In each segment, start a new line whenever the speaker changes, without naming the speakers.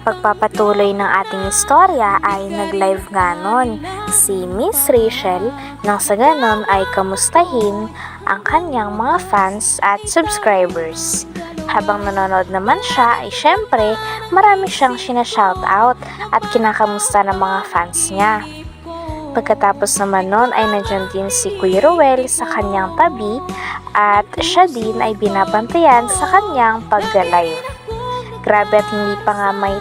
Pagpapatuloy ng ating istorya ay nag-live nga nun si Miss Rachel nang sa ganon ay kamustahin ang kanyang mga fans at subscribers. Habang nanonood naman siya ay syempre marami siyang sinashoutout at kinakamusta ng mga fans niya. Pagkatapos naman nun ay nandiyan din si Kuya Ruel sa kanyang tabi at siya din ay binabantayan sa kanyang pag-live. Grabe at hindi pa nga may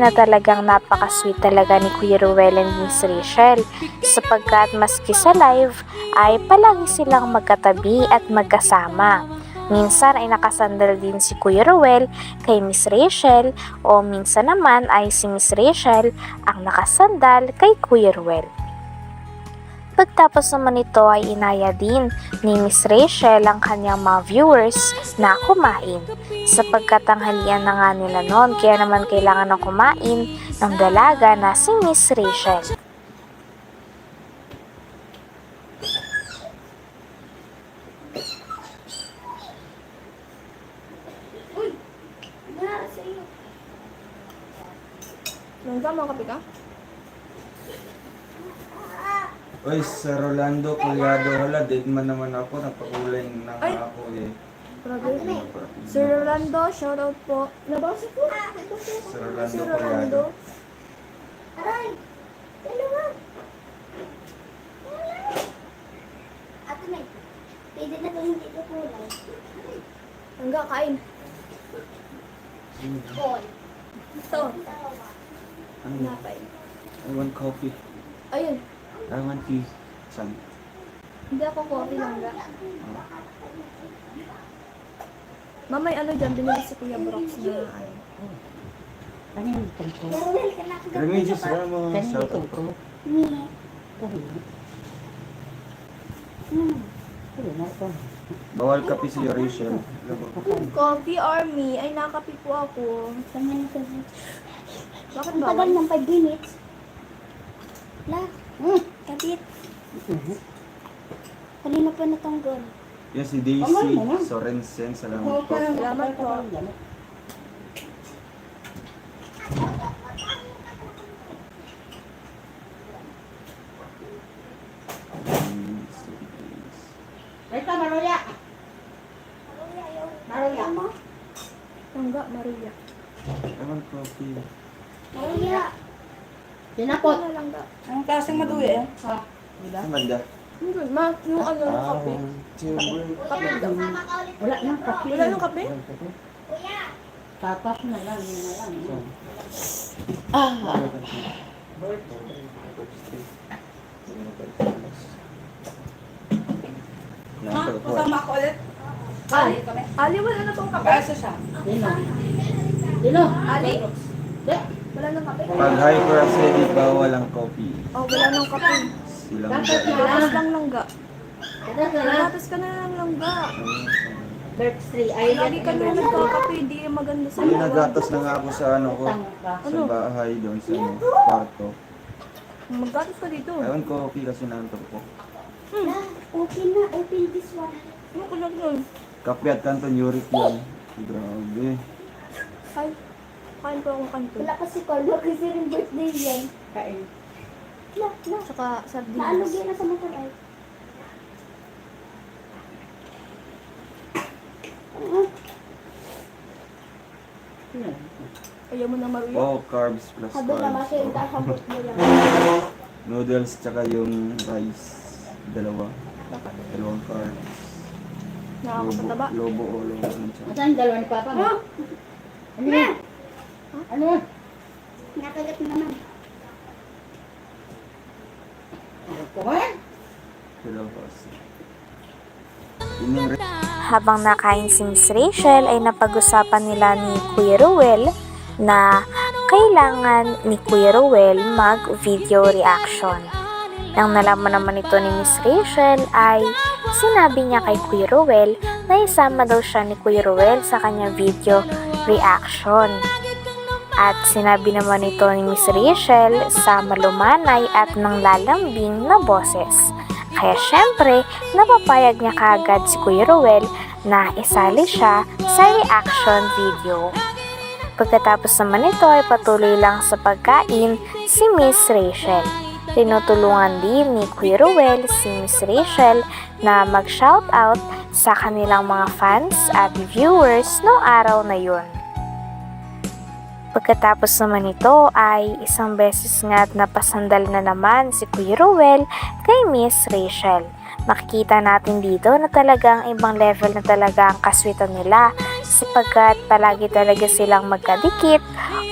na talagang napaka-sweet talaga ni Kuya Ruel and Miss Rachel sapagkat maski sa live ay palagi silang magkatabi at magkasama. Minsan ay nakasandal din si Kuya Ruel kay Miss Rachel o minsan naman ay si Miss Rachel ang nakasandal kay Kuya Ruel. Pagtapos naman ito ay inaya din ni Miss Rachel ang kanyang mga viewers na kumain sapagkat tanghalian na nga nila noon kaya naman kailangan ng kumain ng dalaga na si Miss Rachel.
Nangga, mga kape ka?
Uy, Sir Rolando Collado, hala, date man naman ako, napakulay na
Ay!
nga ako eh.
Grabe. Sir Rolando, shoutout po. Nabasa po.
Sir Rolando
Sir
Collado.
Rolando.
Aray! Dalawa! Ate May, pwede na to hindi ko kulay.
Nangga, kain.
Corn.
Ito.
Ano?
Napay.
I want coffee.
Ayun.
I want tea. San?
Hindi ako coffee lang ga. Mamay, ano dyan? Binili si Kuya Brox na ano.
Meron ka na akong
Remedios, wala mo shout out.
Mi.
Bawal kape si Rachel.
Coffee Army. Ay, nakapi po ako. Bakit
Ang
ba?
tagal ng 5 minutes. La, mm, kapit. Kanina pa natanggal.
Yan si Daisy Sorensen, salamat po.
Salamat po.
Ito, Maruya. Maruya.
Ano?
Nangga, Maria.
I want coffee.
Ga?
Ang klaseng maduya eh. Ha?
Amanda.
Hindi, ma, yung ano ng
Ah,
kape. Kape daw.
Wala nang kape.
Wala nang kape?
Tapas na lang, yun na lang.
Nasa upuan.
Kasama ako ulit. Ali.
Ali, wala na tong kape.
Kasa siya. Dino. Dino.
Ali?
Di.
Wala nang kape.
Pag hyperacidic, bawal ang coffee.
Oh, wala nang kape.
Silang
Dapat na
Gatas
lang.
lang langga. Gatas ka na lang langga.
Bird tree. Ay,
Lagi ka naman nagkakape, hindi maganda sa
Ay, nagatas na nga ako sa ano ko.
Ano?
Sa bahay doon sa ano, kwarto.
Maggatas ka dito.
I want coffee kasi nantok ko.
La, open na. Open this one.
Ano ko lang yun?
Kape at kanton uric yan. Grabe.
Ay, kain po akong kanto.
Wala kasi Carlo kasi rin birthday yan.
Kain.
La, la.
Tsaka sardinas.
Naalog yan na sa motor ay.
Ayaw mo na maruya.
Oh, carbs plus
Sabi naman
carbs.
siya yung kakabot mo lang.
Noodles tsaka yung rice. Dalawa. Dalawang carbs.
Nakakapataba.
Lobo o lobo.
Asan yung dalawa ni Papa mo? Ano ano?
Napagat mo naman. Ano ko ba?
Habang nakain si Miss Rachel ay napag-usapan nila ni Kuya Ruel na kailangan ni Kuya Ruel mag-video reaction. Nang nalaman naman ito ni Miss Rachel ay sinabi niya kay Kuya Ruel na isama daw siya ni Kuya Ruel sa kanyang video reaction. At sinabi naman ito ni Miss Rachel sa malumanay at nang lalambing na boses. Kaya syempre, napapayag niya kaagad si Kuya Ruel na isali siya sa reaction video. Pagkatapos naman ito ay patuloy lang sa pagkain si Miss Rachel. Tinutulungan din ni Kuya Ruel si Miss Rachel na mag-shoutout sa kanilang mga fans at viewers noong araw na yun. Pagkatapos naman ito ay isang beses nga at napasandal na naman si Kuya Ruel kay Miss Rachel. Makikita natin dito na talagang ibang level na talaga ang kaswitan nila sapagkat palagi talaga silang magkadikit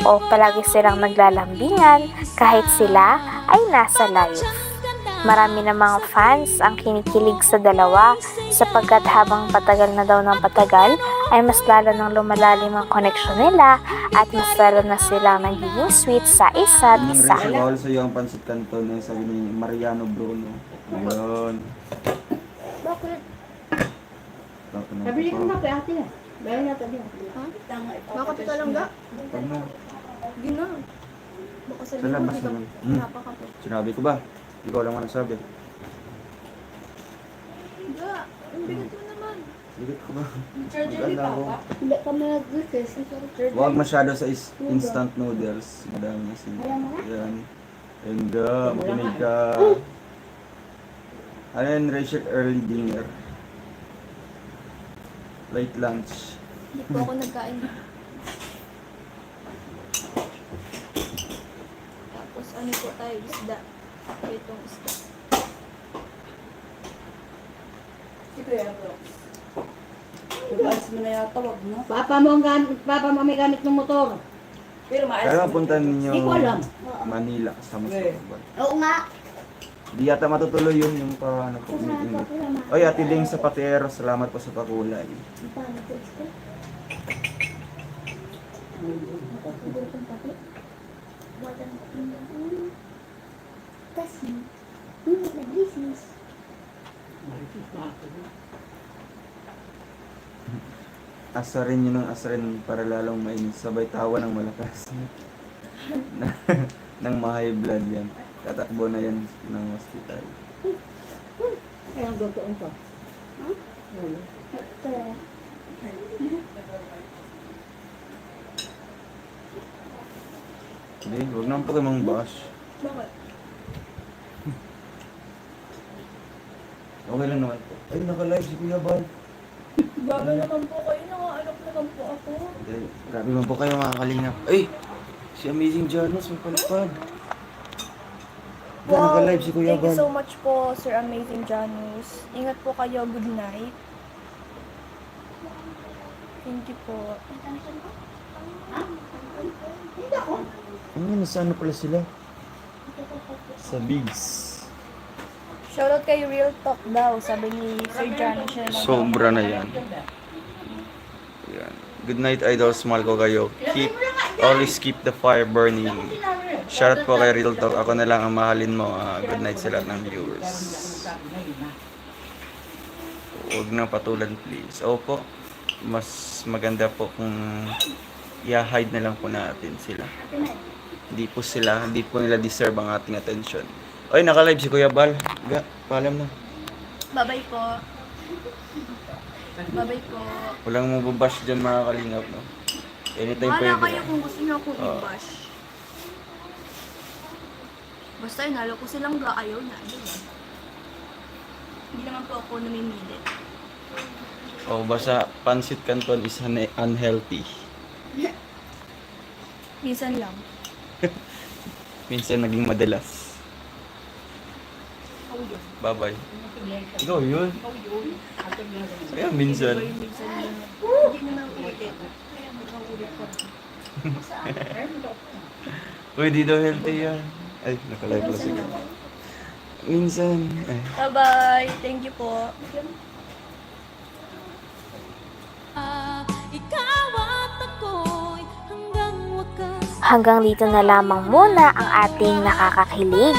o palagi silang naglalambingan kahit sila ay nasa live. Marami namang fans ang kinikilig sa dalawa sapagkat habang patagal na daw ng patagal ay mas lalo nang lumalalim ang connection nila at mas lalo na silang nagiging sweet sa isa't
Yung
isa.
Rachel, bawal sa'yo ang pansit canton na sabi ni Mariano Bruno. Ayun.
Bakit?
Tapos na
Sabi
ito.
ko na kay ate eh. Dahil na tabi.
Bakit ito lang ga?
Pag na.
Gina. Baka
Sa
sabihin
labas naman. Hmm. Sinabi ko ba? Ikaw lang ang nagsabi.
Ga, ang bigat mo
Bigat ko ba? Maganda ako.
Hindi ka mag-gusto.
Huwag masyado sa is- instant noodles. Madami na sila. Yan. And uh, makinig ka. Ano yan, Rachel? Early dinner. Late lunch.
Hindi po ako nagkain. Tapos ano po tayo, isda. Itong isda.
Papa mo ang gamit, papa mo may gamit ng motor.
Pero punta ninyo
Hindi ko alam.
Manila sa kapatid.
Oo nga.
Di yata matutuloy yun yung pa, ano po, mo. Oy, Ate Ding sa Patero, salamat po sa pakulay.
Ito? Tas, hmm, nag-business.
Asarin nyo ng asarin para lalong mainit. Sabay tawa ng malakas. ng mga high blood yan. Tatakbo na yan ng hospital.
Ay, ang doon ko.
Ito.
Hindi, huwag naman po kayo mang bash.
Bakit?
Okay lang naman po. Ay, naka-live si Kuya Bal.
Bago naman po kayo, naman po ako.
Grabe man po kayo mga kalingap. Ay, si Amazing Janos may palipad. Wow, naka-live si Kuya
Thank you so much po, Sir Amazing Janus. Ingat po kayo. Good night. Thank you po.
Ano, nasa ano pala sila? Sa Bigs.
Shoutout kay Real Talk daw, sabi ni Sir Janus. Siya.
Sobra na yan. Good night, idols. Mahal ko kayo. Keep, always keep the fire burning. Shoutout po kay Real Talk. Ako na lang ang mahalin mo. Ah, good night sa lahat ng viewers. Huwag na patulan, please. Opo, mas maganda po kung i-hide na lang po natin sila. Hindi po sila, hindi po nila deserve ang ating attention. Oy, naka-live si Kuya Bal. Ga, paalam na.
Bye-bye po. Bye-bye po.
Walang mababash dyan mga kalingap, no? Anytime
Wala
pwede.
kayo kung gusto niyo akong
Oo.
i-bash. Basta inalo ko silang ga ayaw na. diba? Hindi naman po ako namimili.
O, basta pancit canton is un- unhealthy.
Minsan lang.
Minsan naging madalas. Bye-bye. Ikaw yun. Kaya minsan.
Lang.
Uy, di daw healthy yan. Ay, nakalive pala sige. Minsan. Ay,
Bye-bye. Thank you po.
Ikaw at ako'y hanggang wakas
Hanggang dito na lamang muna ang ating nakakakilig